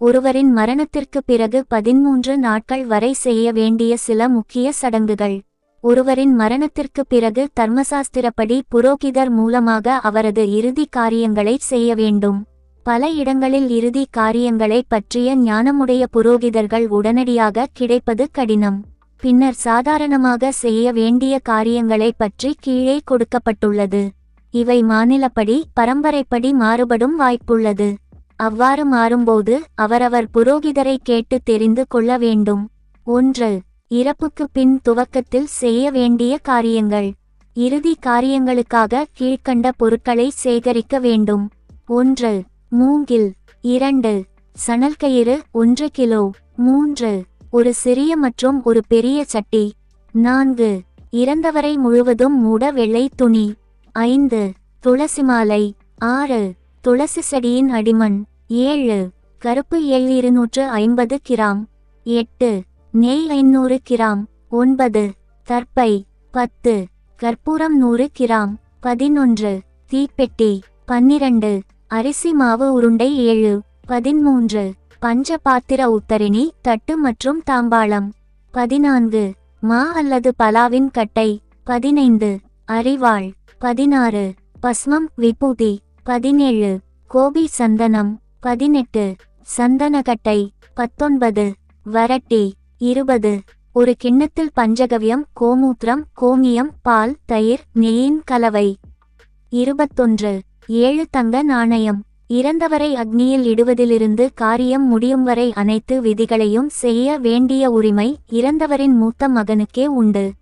ஒருவரின் மரணத்திற்கு பிறகு பதிமூன்று நாட்கள் வரை செய்ய வேண்டிய சில முக்கிய சடங்குகள். ஒருவரின் மரணத்திற்கு பிறகு தர்மசாஸ்திரப்படி புரோகிதர் மூலமாக அவரது இறுதி காரியங்களை செய்ய வேண்டும். பல இடங்களில் இறுதி காரியங்களை பற்றிய ஞானமுடைய புரோகிதர்கள் உடனடியாக கிடைப்பது கடினம். பின்னர் சாதாரணமாக செய்ய வேண்டிய காரியங்களை பற்றி கீழே கொடுக்கப்பட்டுள்ளது. இவை மாநிலப்படி பரம்பரைப்படி மாறுபடும் வாய்ப்புள்ளது. அவ்வாறு மாறும்போது அவரவர் புரோகிதரை கேட்டு தெரிந்து கொள்ள வேண்டும். ஒன்று இறப்புக்கு பின் துவக்கத்தில் செய்ய வேண்டிய காரியங்கள். இறுதி காரியங்களுக்காக கீழ்க்கண்ட பொருட்களை சேகரிக்க வேண்டும். ஒன்று மூங்கில். இரண்டு சணல் கயிறு ஒன்று கிலோ. மூன்று ஒரு சிறிய மற்றும் ஒரு பெரிய சட்டி. நான்கு இறந்தவரை முழுவதும் மூட வெள்ளை துணி. ஐந்து துளசி மாலை. ஆறு துளசி செடியின் அடிமண். ஏழு. கருப்பு எள் இருநூற்று ஐம்பது கிராம். எட்டு. நெய் ஐநூறு கிராம். ஒன்பது. தர்ப்பை பத்து. கற்பூரம் நூறு கிராம். பதினொன்று. தீப்பெட்டி. பன்னிரண்டு. அரிசி மாவு உருண்டை ஏழு. பதிமூன்று. பஞ்ச பாத்திர உத்தரிணி தட்டு மற்றும் தாம்பாளம். பதினான்கு. மா அல்லது பலாவின் கட்டை. பதினைந்து. அரிவாள். பதினாறு. பஸ்மம் விபூதி. பதினேழு கோபி சந்தனம் பதினெட்டு சந்தனக்கட்டை பத்தொன்பது வரட்டி இருபது ஒரு கிண்ணத்தில் பஞ்சகவ்யம் கோமூத்திரம் கோமியம் பால் தயிர் நெய்யின் கலவை. இருபத்தொன்று ஏழு தங்க நாணயம். இறந்தவரை அக்னியில் இடுவதிலிருந்து காரியம் முடியும் வரை அனைத்து விதிகளையும் செய்ய வேண்டிய உரிமை இறந்தவரின் மூத்த மகனுக்கே உண்டு.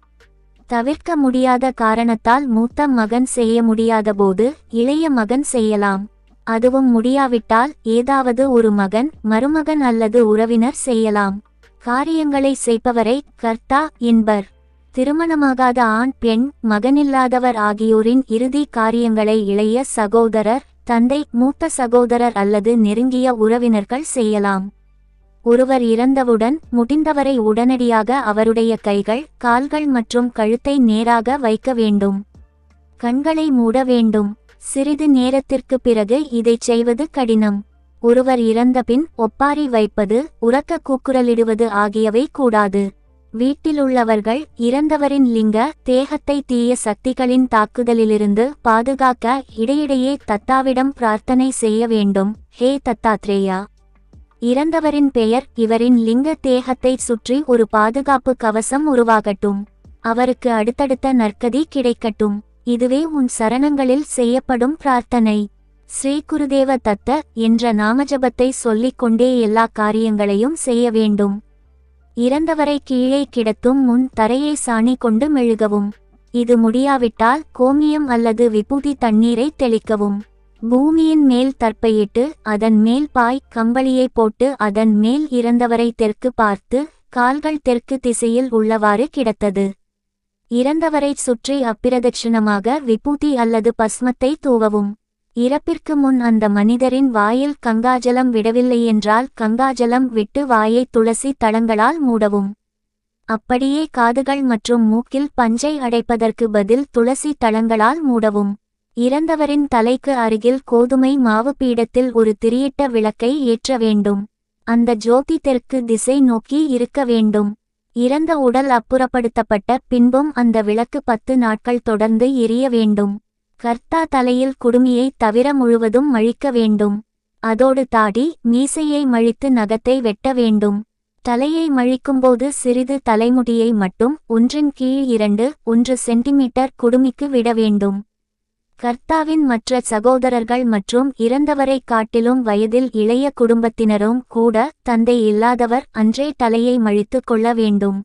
தவிர்க்க முடியாத காரணத்தால் மூத்த மகன் செய்ய முடியாதபோது இளைய மகன் செய்யலாம். அதுவும் முடியாவிட்டால் ஏதாவது ஒரு மகன் மருமகன் அல்லது உறவினர் செய்யலாம். காரியங்களை செய்பவரை கர்த்தா என்பர் திருமணமாகாத ஆண் பெண் மகனில்லாதவர் ஆகியோரின் இறுதி காரியங்களை இளைய சகோதரர் தந்தை மூத்த சகோதரர் அல்லது நெருங்கிய உறவினர்கள் செய்யலாம். ஒருவர் இறந்தவுடன் முடிந்தவரை உடனடியாக அவருடைய கைகள் கால்கள் மற்றும் கழுத்தை நேராக வைக்க வேண்டும். கண்களை மூட வேண்டும். சிறிது நேரத்திற்கு பிறகு இதைச் செய்வது கடினம். ஒருவர் இறந்தபின் ஒப்பாரி வைப்பது உறக்க கூக்குரலிடுவது ஆகியவை கூடாது. வீட்டிலுள்ளவர்கள் இறந்தவரின் லிங்க தேகத்தை தீய சக்திகளின் தாக்குதலிலிருந்து பாதுகாக்க இடையிடையே தத்தாவிடம் பிரார்த்தனை செய்ய வேண்டும். ஹே தத்தாத்ரேயா! இறந்தவரின் பெயர் இவரின் லிங்க தேகத்தை சுற்றி ஒரு பாதுகாப்பு கவசம் உருவாகட்டும். அவருக்கு அடுத்தடுத்த நற்கதி கிடைக்கட்டும். இதுவே உன் சரணங்களில் செய்யப்படும் பிரார்த்தனை. ஸ்ரீ குருதேவ தத்த என்ற நாமஜபத்தை சொல்லிக் கொண்டே எல்லா காரியங்களையும் செய்ய வேண்டும். இறந்தவரை கீழே கிடத்தும் முன் தரையை சாணி கொண்டு மெழுகவும். இது முடியாவிட்டால் கோமியம் அல்லது விபூதி தண்ணீரை தெளிக்கவும். பூமியின் மேல் தற்பையிட்டு அதன் மேல் பாய் கம்பளியை போட்டு அதன் மேல் இறந்தவரை தெற்கு பார்த்து கால்கள் தெற்கு திசையில் உள்ளவாறு கிடத்தது. இறந்தவரை சுற்றி அப்பிரதட்சிணமாக விபூதி அல்லது பஸ்மத்தை தூவவும். இறப்பிற்கு முன் அந்த மனிதரின் வாயில் கங்காஜலம் விடவில்லை என்றால் கங்காஜலம் விட்டு வாயை துளசி தளங்களால் மூடவும். அப்படியே காதுகள் மற்றும் மூக்கில் பஞ்சை அடைப்பதற்கு பதில் துளசி தளங்களால் மூடவும். இறந்தவரின் தலைக்கு அருகில் கோதுமை மாவு பீடத்தில் ஒரு திரியிட்ட விளக்கை ஏற்ற வேண்டும். அந்த ஜோதி தெற்கு திசை நோக்கி இருக்க வேண்டும். இறந்த உடல் அப்புறப்படுத்தப்பட்ட பின்பும் அந்த விளக்கு பத்து நாட்கள் தொடர்ந்து எரிய வேண்டும். கர்த்தா தலையில் குடுமியை தவிர முழுவதும் மழிக்க வேண்டும். அதோடு தாடி மீசையை மழித்து நகத்தை வெட்ட வேண்டும். தலையை மழிக்கும்போது சிறிது தலைமுடியை மட்டும் ஒன்றின் கீழ் இரண்டு ஒன்று சென்டிமீட்டர் குடுமிக்கு விட வேண்டும். கர்த்தாவின் மற்ற சகோதரர்கள் மற்றும் இறந்தவரை காட்டிலும் வயதில் இளைய குடும்பத்தினரும் கூட தந்தை இல்லாதவர் அன்றே தலையை மழித்து கொள்ள வேண்டும்.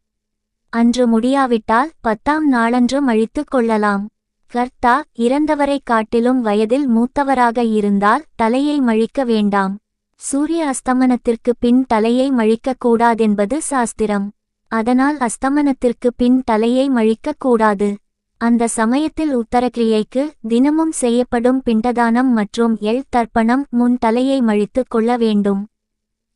அன்று முடியாவிட்டால் பத்தாம் நாளன்று மழித்து கொள்ளலாம். கர்த்தா இறந்தவரை காட்டிலும் வயதில் மூத்தவராக இருந்தால் தலையை மழிக்க வேண்டாம். சூரிய அஸ்தமனத்திற்கு பின் தலையை மழிக்கக் கூடாதென்பது சாஸ்திரம். அதனால் அஸ்தமனத்திற்கு பின் தலையை மழிக்கக் கூடாது. அந்த சமயத்தில் உத்தரக்கிரியைக்கு தினமும் செய்யப்படும் பிண்டதானம் மற்றும் எள் தர்ப்பணம் முன் தலையை மழித்துக் கொள்ள வேண்டும்.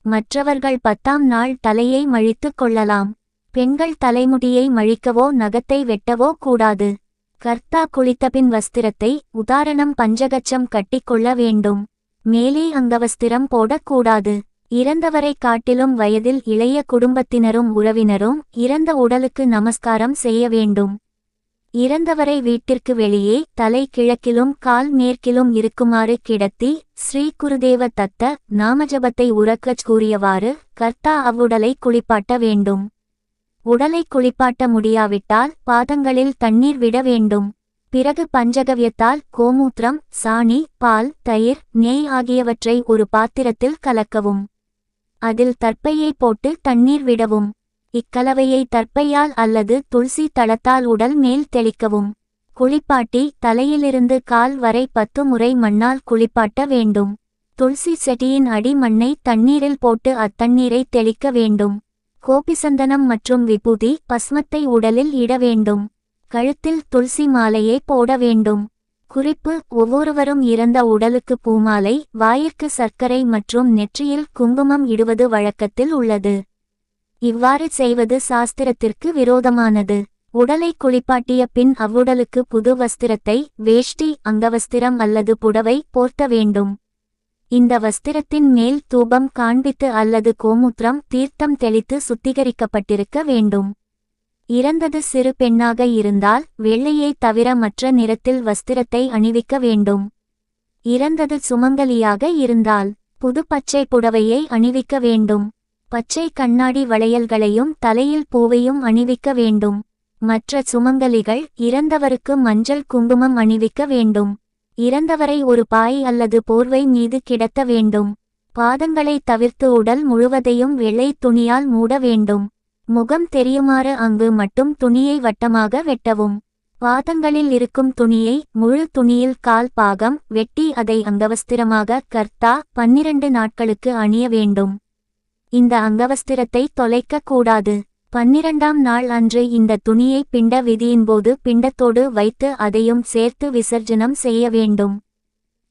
மற்றவர்கள் பத்தாம் நாள் தலையை மழித்துக் கொள்ளலாம். பெண்கள் தலைமுடியை மழிக்கவோ நகத்தை வெட்டவோ கூடாது. கர்த்தா குளித்தபின் வஸ்திரத்தை உதாரணம் பஞ்சகச்சம் கட்டிக்கொள்ள வேண்டும். மேலே அங்கவஸ்திரம் போடக்கூடாது இறந்தவரை காட்டிலும் வயதில் இளைய குடும்பத்தினரும் உறவினரும் இறந்த உடலுக்கு நமஸ்காரம் செய்ய வேண்டும். இறந்தவரை வீட்டிற்கு வெளியே தலை கிழக்கிலும் கால் மேற்கிலும் இருக்குமாறு கிடத்தி ஸ்ரீ குருதேவ தத்த நாமஜபத்தை உறக்கச் கூறியவாறு கர்த்தா அவ்வுடலை குளிப்பாட்ட வேண்டும். உடலை குளிப்பாட்ட முடியாவிட்டால் பாதங்களில் தண்ணீர் விட வேண்டும். பிறகு பஞ்சகவ்யத்தால் கோமூத்திரம் சாணி பால் தயிர் நெய் ஆகியவற்றை ஒரு பாத்திரத்தில் கலக்கவும். அதில் தற்பையை போட்டு தண்ணீர் விடவும். இக்கலவையை தற்பையால் அல்லது துளசி தளத்தால் உடல் மேல் தெளிக்கவும். குளிப்பாட்டி தலையிலிருந்து கால் வரை பத்து முறை மண்ணால் குளிப்பாட்ட வேண்டும். துளசி செடியின் அடி மண்ணை தண்ணீரில் போட்டு அத்தண்ணீரை தெளிக்க வேண்டும். கோபிசந்தனம் மற்றும் விபூதி பஸ்மத்தை உடலில் இட வேண்டும். கழுத்தில் துளசி மாலையை போட வேண்டும். குறிப்பு ஒவ்வொருவரும் இறந்த உடலுக்கு பூமாலை வாயிற்கு சர்க்கரை மற்றும் நெற்றியில் குங்குமம் இடுவது வழக்கத்தில் உள்ளது. இவ்வாறு செய்வது சாஸ்திரத்திற்கு விரோதமானது. உடலை குளிப்பாட்டிய பின் அவ்வுடலுக்கு புது வஸ்திரத்தை வேஷ்டி அங்கவஸ்திரம் அல்லது புடவை போர்த்த வேண்டும். இந்த வஸ்திரத்தின் மேல் தூபம் காண்பித்து அல்லது கோமுத்திரம் தீர்த்தம் தெளித்து சுத்திகரிக்கப்பட்டிருக்க வேண்டும். இறந்தது சிறு பெண்ணாக இருந்தால் வெள்ளையை தவிர மற்ற நிறத்தில் வஸ்திரத்தை அணிவிக்க வேண்டும். இறந்தது சுமங்கலியாக இருந்தால் புது பச்சை புடவையை அணிவிக்க வேண்டும். பச்சை கண்ணாடி வளையல்களையும் தலையில் பூவையும் அணிவிக்க வேண்டும். மற்ற சுமங்கலிகள் இறந்தவருக்கு மஞ்சள் குங்குமம் அணிவிக்க வேண்டும். இறந்தவரை ஒரு பாய் அல்லது போர்வை மீது கிடத்த வேண்டும். பாதங்களை தவிர்த்து உடல் முழுவதையும் வெள்ளை துணியால் மூட வேண்டும். முகம் தெரியுமாறு அங்கு மட்டும் துணியை வட்டமாக வெட்டவும். பாதங்களில் இருக்கும் துணியை முழு துணியில் கால் பாகம் வெட்டி அதை அங்கவஸ்திரமாக கர்த்தா பன்னிரண்டு நாட்களுக்கு அணிய வேண்டும். இந்த அங்கவஸ்திரத்தை தொலைக்க கூடாது. பன்னிரண்டாம் நாள் அன்று இந்த துணியை பிண்ட விதியின்போது பிண்டத்தோடு வைத்து அதையும் சேர்த்து விசர்ஜனம் செய்ய வேண்டும்.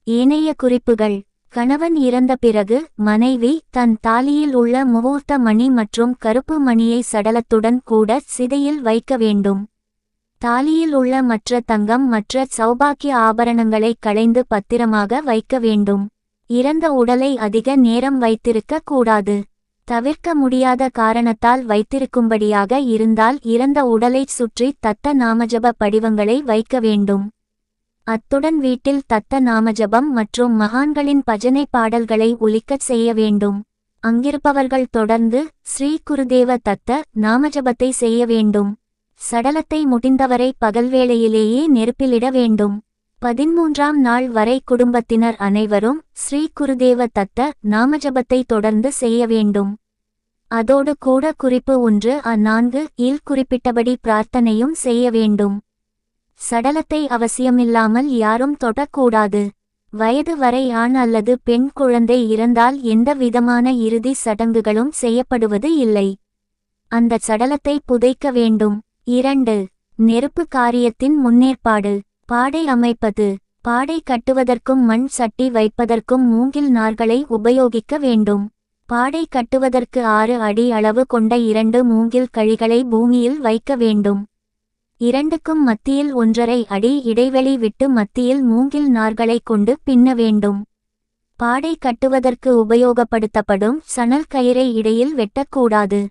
ஏனைய குறிப்புகள். கணவன் இறந்த பிறகு மனைவி தன் தாலியில் உள்ள முகூர்த்த மணி மற்றும் கருப்பு மணியை சடலத்துடன் கூட சிதையில் வைக்க வேண்டும். தாலியில் உள்ள மற்ற தங்கம் மற்ற சௌபாக்கிய ஆபரணங்களை களைந்து பத்திரமாக வைக்க வேண்டும். இறந்த உடலை அதிக நேரம் வைத்திருக்க கூடாது. தவிர்க்க முடியாத காரணத்தால் வைத்திருக்கும்படியாக இருந்தால் இறந்த உடலைச் சுற்றி தத்த நாமஜப படிவங்களை வைக்க வேண்டும். அத்துடன் வீட்டில் தத்த நாமஜபம் மற்றும் மகான்களின் பஜனை பாடல்களை ஒலிக்கச் செய்ய வேண்டும். அங்கிருப்பவர்கள் தொடர்ந்து ஸ்ரீ குருதேவ தத்த நாமஜபத்தை செய்ய வேண்டும். சடலத்தை முடிந்தவரை பகல்வேளையிலேயே நெருப்பிலிட வேண்டும். பதிமூன்றாம் நாள் வரை குடும்பத்தினர் அனைவரும் ஸ்ரீ குருதேவ தத்த நாமஜபத்தை தொடர்ந்து செய்ய வேண்டும். அதோடு கூட குறிப்பு ஒன்று அந்நான்கு இல் குறிப்பிட்டபடி பிரார்த்தனையும் செய்ய வேண்டும். சடலத்தை அவசியமில்லாமல் யாரும் தொடக்கூடாது. வயது வரை ஆண் அல்லது பெண் குழந்தை இறந்தால் எந்த விதமான இறுதி சடங்குகளும் செய்யப்படுவது இல்லை. அந்த சடலத்தை புதைக்க வேண்டும். இரண்டு நெருப்பு காரியத்தின் முன்னேற்பாடு. பாடை அமைப்பது பாடை கட்டுவதற்கும் மண் சட்டி வைப்பதற்கும் மூங்கில் நார்களை உபயோகிக்க வேண்டும். பாடை கட்டுவதற்கு ஆறு அடி அளவு கொண்ட இரண்டு மூங்கில் கழிகளை பூமியில் வைக்க வேண்டும். இரண்டுக்கும் மத்தியில் ஒன்றரை அடி இடைவெளி விட்டு மத்தியில் மூங்கில் நார்களை கொண்டு பின்ன வேண்டும். பாடை கட்டுவதற்கு உபயோகப்படுத்தப்படும் சணல் கயிறை இடையில் வெட்டக்கூடாது.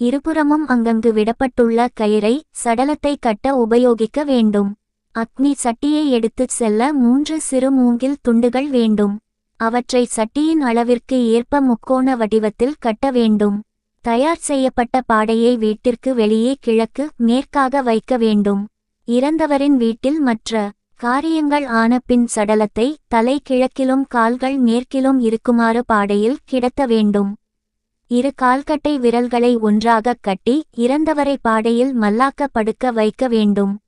இருபுறமும் அங்கங்கு விடப்பட்டுள்ள கயிறை சடலத்தை கட்ட உபயோகிக்க வேண்டும். அக்னி சட்டியை எடுத்துச் செல்ல மூன்று சிறு மூங்கில் துண்டுகள் வேண்டும். அவற்றை சட்டியின் அளவிற்கு ஏற்ப முக்கோண வடிவத்தில் கட்ட வேண்டும். தயார் செய்யப்பட்ட பாடையை வீட்டிற்கு வெளியே கிழக்கு மேற்காக வைக்க வேண்டும். இறந்தவரின் வீட்டில் மற்ற காரியங்கள் ஆன பின் சடலத்தை தலை கிழக்கிலும் கால்கள் மேற்கிலும் இருக்குமாறு பாடையில் கிடத்த வேண்டும். இரு கால்கட்டை விரல்களை ஒன்றாகக் கட்டி இறந்தவரை பாடையில் மல்லாக்க படுக்க வைக்க வேண்டும்.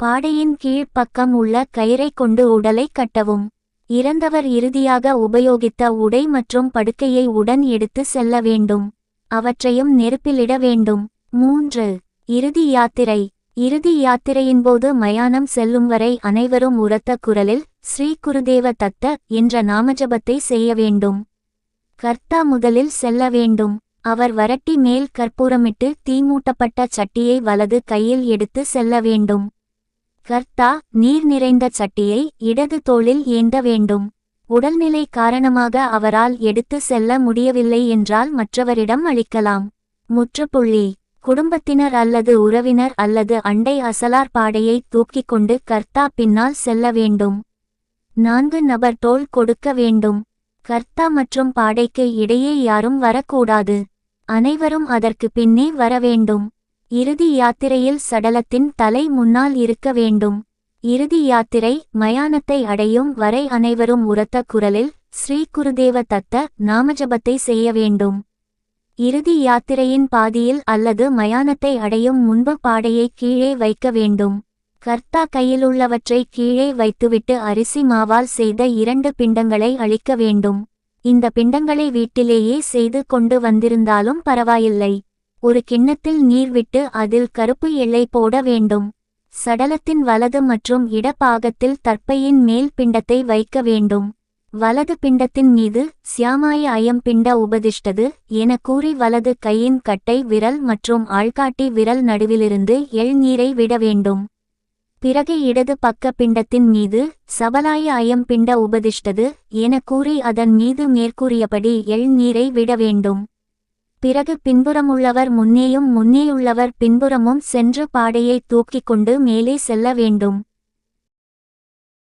பாடையின் கீழ்ப்பக்கம் உள்ள கயிறை கொண்டு உடலை கட்டவும். இறந்தவர் இறுதியாக உபயோகித்த உடை மற்றும் படுக்கையை உடன் எடுத்து செல்ல வேண்டும். அவற்றையும் நெருப்பிலிட வேண்டும். மூன்று. இறுதி யாத்திரை. இறுதி யாத்திரையின்போது மயானம் செல்லும் வரை அனைவரும் உரத்த குரலில் ஸ்ரீ குருதேவ தத்த என்ற நாமஜபத்தை செய்ய வேண்டும். கர்த்தா முதலில் செல்ல வேண்டும். அவர் வரட்டி மேல் கற்பூரமிட்டு தீமூட்டப்பட்ட சட்டியை வலது கையில் எடுத்து செல்ல வேண்டும். கர்த்தா நீர் நிறைந்த சட்டியை இடது தோளில் ஏந்த வேண்டும். உடல்நிலை காரணமாக அவரால் எடுத்து செல்ல முடியவில்லை என்றால் மற்றவரிடம் அளிக்கலாம். முற்றுப்புள்ளி. குடும்பத்தினர் அல்லது உறவினர் அல்லது அண்டை அசலார் பாடையை தூக்கிக் கொண்டு கர்த்தா பின்னால் செல்ல வேண்டும். நான்கு நபர் தோல் கொடுக்க வேண்டும். கர்த்தா மற்றும் பாடைக்கு இடையே யாரும் வரக்கூடாது. அனைவரும் அதற்கு பின்னே வர வேண்டும். இறுதி யாத்திரையில் சடலத்தின் தலை முன்னால் இருக்க வேண்டும். இறுதி யாத்திரை மயானத்தை அடையும் வரை அனைவரும் உரத்த குரலில் ஸ்ரீ குருதேவ தத்த நாமஜபத்தை செய்ய வேண்டும். இறுதி யாத்திரையின் பாதியில் அல்லது மயானத்தை அடையும் முன்பு பாடையை கீழே வைக்க வேண்டும். கர்த்தா கையிலுள்ளவற்றை கீழே வைத்துவிட்டு அரிசி மாவால் செய்த இரண்டு பிண்டங்களை அழிக்க வேண்டும். இந்த பிண்டங்களை வீட்டிலேயே செய்து கொண்டு வந்திருந்தாலும் பரவாயில்லை. ஒரு கிண்ணத்தில் நீர் விட்டு அதில் கருப்பு எல்லை போட வேண்டும். சடலத்தின் வலது மற்றும் இடப்பாகத்தில் தற்பையின் மேல் பிண்டத்தை வைக்க வேண்டும். வலது பிண்டத்தின் மீது சியாமாய அயம் பிண்ட உபதிஷ்டது என கூறி வலது கையின் கட்டை விரல் மற்றும் ஆள்காட்டி விரல் நடுவிலிருந்து எள் நீரை விட வேண்டும். பிறகு இடது பக்க பிண்டத்தின் மீது சபலாய அயம் பிண்ட உபதிஷ்டது என கூறி அதன் மீது மேற்கூறியபடி எள் நீரை விட வேண்டும். பிறகு பின்புறமுள்ளவர் முன்னேயும் முன்னேயுள்ளவர் பின்புறமும் சென்று பாடையை தூக்கிக் கொண்டு மேலே செல்ல வேண்டும்.